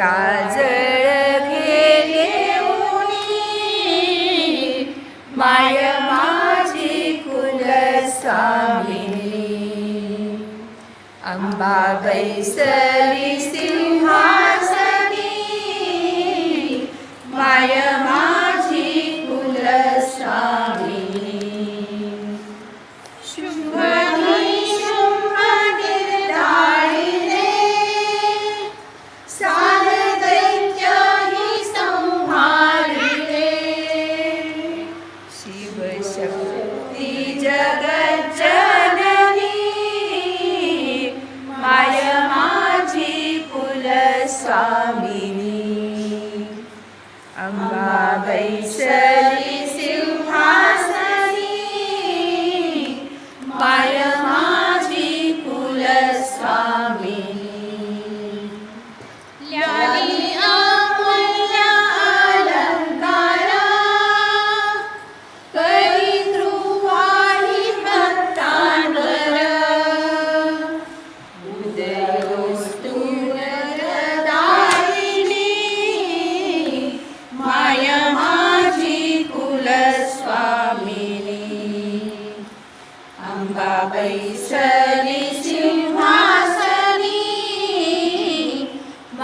काजळ घेऊनी माय माझी कुलस्वामिनी. अंबा बैसली कुलस्वामिनी अंबा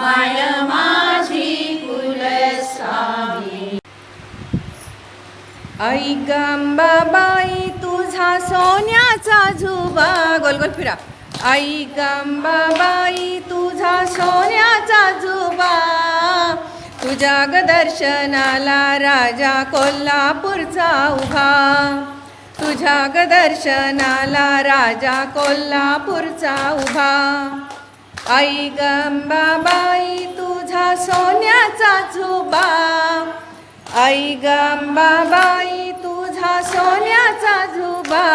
माय माझी कुलस्वामी. आई गंबाबाई तुझा सोन्याचा झुबा गोल गोल फिरा. आई गंबाबाई तुझा सोन्याचा झुबा तुझ्या ग दर्शनाला राजा कोल्हापूरचा उभा. तुझ्या ग दर्शनाला राजा कोल्हापूरचा उभा. आई गंबाबाई तुझा सोन्याचा झुबा. आई गंबाबाई तुझा सोन्याचा झुबा.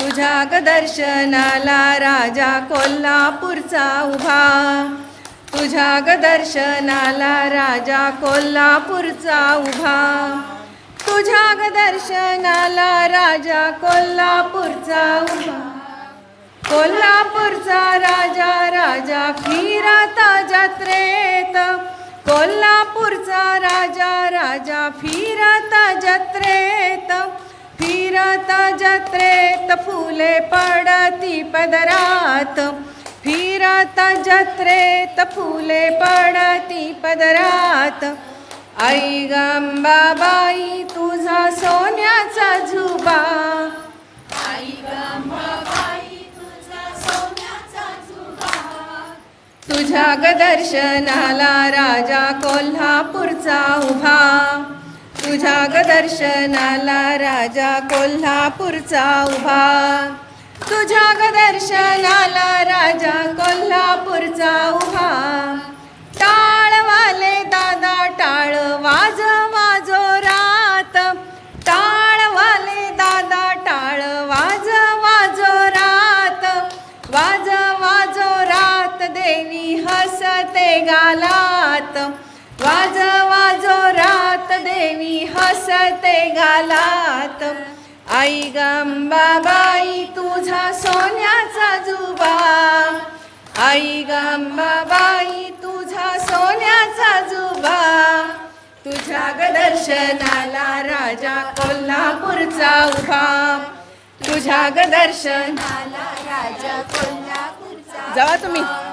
तुझ्या ग दर्शनाला राजा कोल्हापूरचा उभा. तुझ्या ग दर्शनाला राजा कोल्हापूरचा उभा. तुझ्या ग दर्शनाला राजा कोल्हापूरचा उभा. कोल्हापूरचा राजा राजा फिराता जत्रेत कोल्हापूरचा राजा राजा फिरता जत्रेत फिरता जत्रेत फुले पडती पदरात. फिरता जत्रेत फुले पडती पदरात. आई गंबाबाई तुझा सोन्याचा झुबा आई गंबाबाई तुझ्या गदर्शनाला राजा कोल्हापूरचा उभा. तुझ्या गदर्शनाला राजा कोल्हापूरचा उभा. तुझ्या गदर्शनाला राजा कोल्हापूरचा उभा. टाळवाले दादा टाळ वाज हसते गालात. वाज वाजो रात देवी हसते गालात. आई गंबाबाई तुझा सोन्याचा जुबा. आई गंबाबाई तुझा सोन्याचा जुबा. तुझ्या ग दर्शनाला राजा कोल्हापूरचा उभा. तुझ्या ग दर्शनाला राजा कोल्हापूरचा जावा तुम्ही.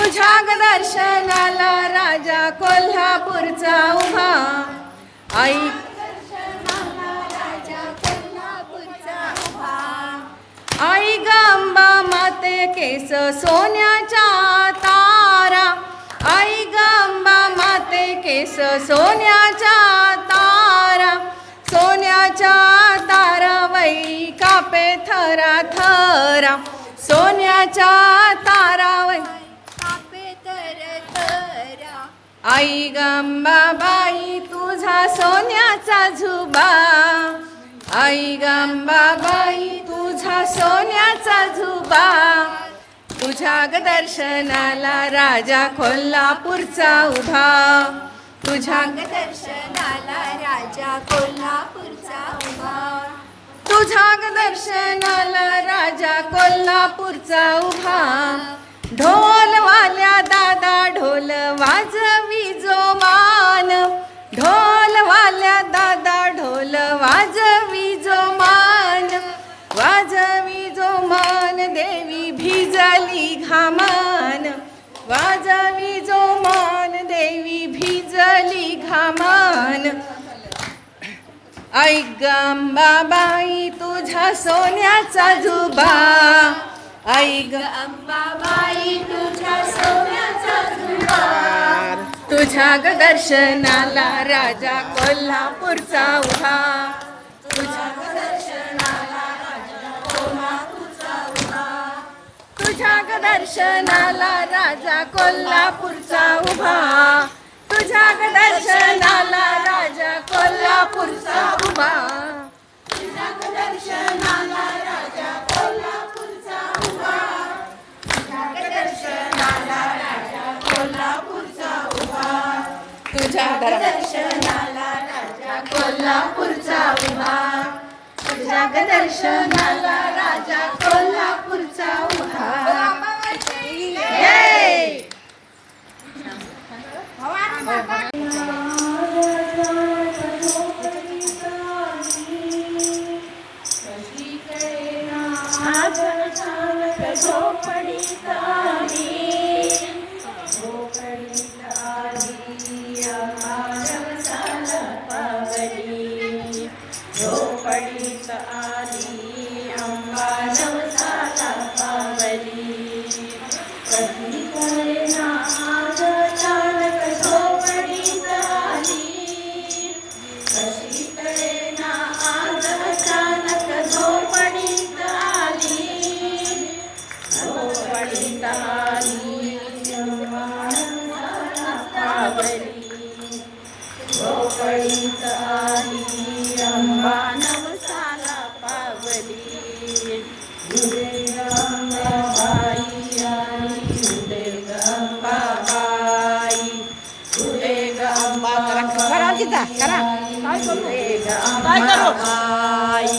तुझ्या दर्शनाला राजा कोल्हापूरचा उभा. आई. आई गंबा माते केस सोन्याच्या तारा. आई गंबा माते केस सोन्याच्या तारा. सोन्याच्या तारा कापे थरा थरा सोन्याच्या तारा आई गंबाबाई तुझा सोन्याचा झुबा. आई गंबाबाई तुझा सोन्याचा झुबा. तुझ्या दर्शनाला राजा कोल्हापूरचा उभा. तुझ्या दर्शनाला राजा कोल्हापूरचा उभा. तुझ्या दर्शनाला राजा कोल्हापूरचा उभा. ढोलवाल्या दादा ढोल वाजवी जो मान. ढोलवाल्या दादा ढोल वाजवी जो मान. वाजवी जो मान देवी भिजली घामान. वाजवी जो मान देवी भिजली घामान. ऐक गंबाबाई तुझा सोन्याचा जुबा. आई ग अंबाबाई तुझ्या सोन्याचा झुबा तुझ्या ग दर्शनाला राजा कोल्हापूरचा उभा. तुझ्या ग दर्शनाला राजा कोल्हापूरचा उभा. तुझ्या ग दर्शनाला राजा कोल्हापूरचा उभा. तुझ्या ग दर्शनाला राजा कोल्हापूरचा उभा. तुझ्या ग दर्शनाला दर्शनाला राजा कोल्हापूरचा उभा दर्शनाला राजा पाहिली अंबा नवसाला आई उदय गंगाबाई उदय गंगाबाई उदय गंगाबाई उदय गंगाबाई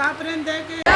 para aprendendo que